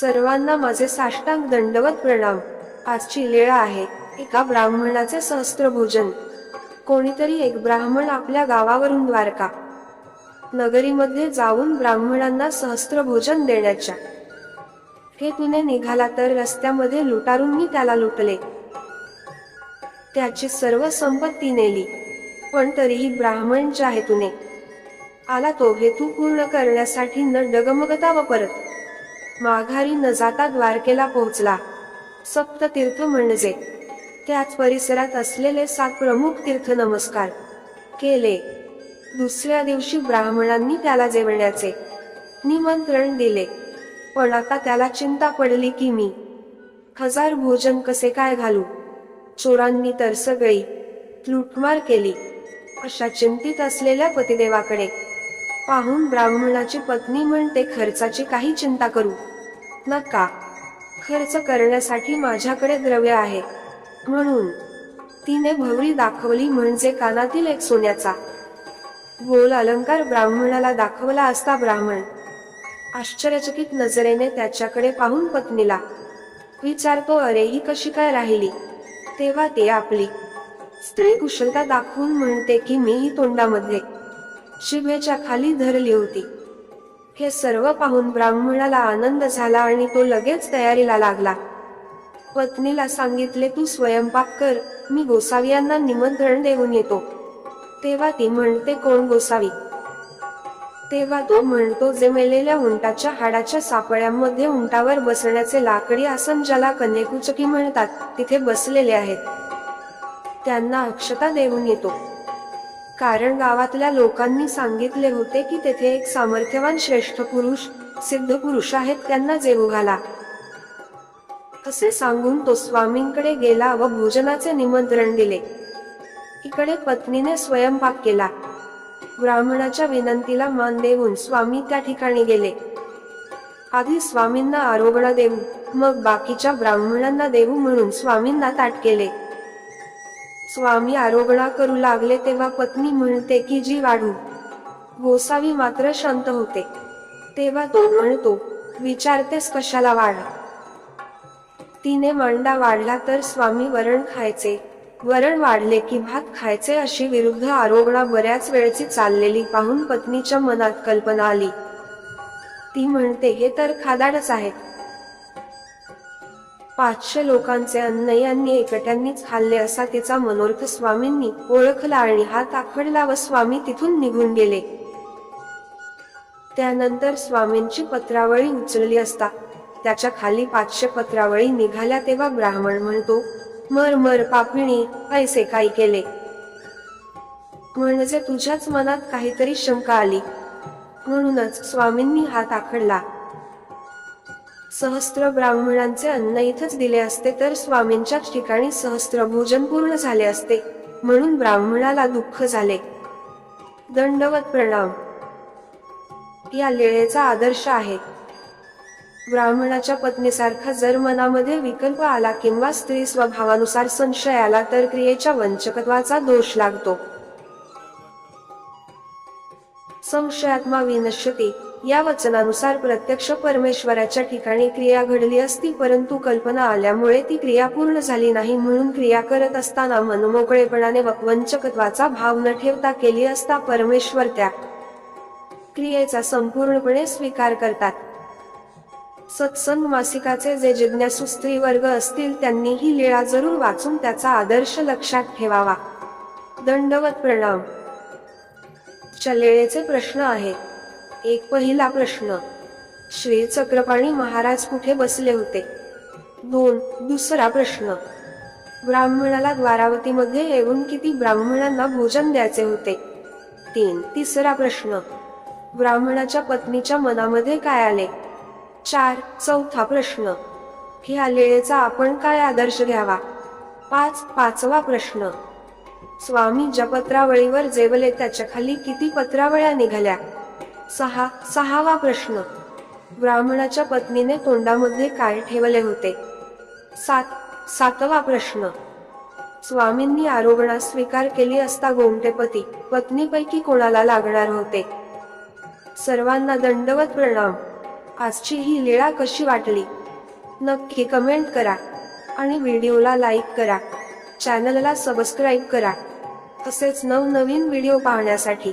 सर्वांना माझे साष्टांग दंडवत प्रणाम. आजची वेळ आहे एका ब्राह्मणाचे सहस्त्र भोजन. कोणीतरी एक ब्राह्मण आपल्या गावावरून द्वारका. नगरीमध्ये जाऊन ब्राह्मणांना सहस्त्र भोजन देण्याच्या. हेतूने निघाला तर रस्त्यामध्ये लुटारून मी त्याला लुटले. त्याची सर्व संपत्ती नेली. पण तरीही ब्राह्मण ज्या हेतूने आला तो हेतू पूर्ण करण्यासाठी न डगमगता व परत माघारी न जाता द्वारकेला पोहोचला. सप्ततीर्थ म्हणजे त्याच परिसरात असलेले सात प्रमुख तीर्थ नमस्कार केले. दुसऱ्या दिवशी ब्राह्मणांनी त्याला जेवण्याचे निमंत्रण दिले. पण आता त्याला चिंता पडली की मी हजार भोजन कसे काय घालू? चोरांनी तर सगळी लुटमार केली. अशा चिंतित असलेल्या पतिदेवाकडे पाहून ब्राह्मणाची पत्नी म्हणते खर्चाची काही चिंता करू. नका. खर्च करण्यासाठी माझ्याकडे द्रव्य आहे. म्हणून तिने भवरी दाखवली म्हणजे कानातील एक सोन्याचा. गोल अलंकार ब्राह्मणाला दाखवला असता ब्राह्मण आश्चर्यचकित नजरेने त्याच्याकडे पाहून पत्नीला विचारतो अरे ही कशी काय राहिली? तेव्हा ते आपली स्त्री कुशलता दाखवून म्हणते की मी ही तोंडामध्ये शिभेच्या खाली धरली होती. हे सर्व पाहून ब्राह्मणाला आनंद झाला आणि तो लगेच तयारीला लागला. पत्नीला सांगितले तू स्वयंपाक कर मी गोसावी यांना निमंत्रण देऊन येतो. तेव्हा ती म्हणते कोण गोसावी? तेव्हा तो म्हणतो जे मेलेल्या उंटाच्या हाडाच्या सापळ्यांमध्ये उंटावर बसण्याचे लाकडी आसन ज्याला कनेकुचकी म्हणतात तिथे बसलेले आहेत. त्यांना अक्षता देऊन येतो. कारण गावातल्या लोकांनी सांगितले होते की तेथे एक सामर्थ्यवान श्रेष्ठ पुरुष सिद्ध पुरुष आहेत त्यांना जेवू घाला. असे सांगून तो स्वामींकडे गेला व भोजनाचे निमंत्रण दिले. इकडे पत्नीने स्वयंपाक केला. ब्राह्मणाच्या विनंतीला मान देऊन स्वामी त्या ठिकाणी गेले. आधी स्वामींना आरोग्य देऊ मग बाकीच्या ब्राह्मणांना देऊ म्हणून स्वामींना ताट केले. स्वामी आरोग्य करू लागले तेव्हा पत्नी म्हणते की जी वाढू. गोसावी मात्र शांत होते. तेव्हा तो म्हणतो विचारतेस कशाला वाढ? तिने मांडा वाढला तर स्वामी वरण खायचे. वरण वाढले की भात खायचे अशी विरुद्ध आरोगणा बऱ्याच वेळची चाललेली पाहून पत्नीच्या मनात कल्पना आली. ती म्हणते हे तर खादाडच आहे पाचशे लोकांचे अन्न यांनी एकट्यांनीच खाल्ले असा तिचा मनोरथ स्वामींनी ओळखला आणि हात आखडला व स्वामी तिथून निघून गेले. त्यानंतर स्वामींची पत्रावळी उचलली असता त्याच्याखाली पाचशे पत्रावळी निघाल्या तेव्हा ब्राह्मण म्हणतो मर मर पापिणी ऐसे काय केले. म्हणजे तुझ्याच मनात काहीतरी शंका आली. म्हणूनच स्वामींनी हात आखडला. सहस्त्र ब्राह्मणांचे अन्न इथंच दिले असते तर स्वामींच्याच ठिकाणी सहस्त्र भोजन पूर्ण झाले असते. म्हणून ब्राह्मणाला दुःख झाले. दंडवत प्रणाम. या लेळेचा आदर्श आहे. ब्राह्मणाच्या पत्नीसारखा जर मनामध्ये विकल्प आला किंवा स्त्री स्वभावानुसार संशय आला तर क्रियेच्या वंचकत्वाचा दोष लागतो. संशयात्मा विनश्यती. या वचनानुसार प्रत्यक्ष परमेश्वराच्या ठिकाणी क्रिया घडली असती परंतु कल्पना आल्यामुळे ती क्रिया पूर्ण झाली नाही म्हणून क्रिया करत असताना मनमोकळेपणाने व वंचकत्वाचा भाव न ठेवता केली असता परमेश्वर त्या क्रियेचा संपूर्णपणे स्वीकार करतात. सत्संग मासिकाचे जे जिज्ञासू स्त्री वर्ग असतील त्यांनी ही लीळा जरूर वाचून त्याचा आदर्श लक्षात ठेवावा. दंडवत प्रणाम. च्या लेळेचे प्रश्न आहेत. एक पहिला प्रश्न. श्री चक्रपाणी महाराज कुठे बसले होते? दोन. दुसरा प्रश्न. ब्राह्मणाला द्वारावतीमध्ये येऊन किती ब्राह्मणांना भोजन द्यायचे होते? तीन. तिसरा प्रश्न. ब्राह्मणाच्या पत्नीच्या मनामध्ये काय आले? चार. चौथा प्रश्न. ह्या लेळेचा आपण काय आदर्श घ्यावा? पाच. पाचवा प्रश्न. स्वामी ज्या पत्रावळीवर जेवले त्याच्याखाली किती पत्रावळ्या निघाल्या? सहा सहावा प्रश्न. ब्राह्मणाच्या पत्नीने तोंडामध्ये काय ठेवले होते? सात सातवा प्रश्न. स्वामींनी आरोपणास स्वीकार केली असता गोमटेपती पत्नीपैकी कोणाला लागणार होते? सर्वांना दंडवत प्रणाम. आजची ही लीळा कशी वाटली? नक्की कमेंट करा आणि व्हिडिओला लाईक करा. चॅनलला सबस्क्राईब करा. तसेच नवनवीन व्हिडिओ पाहण्यासाठी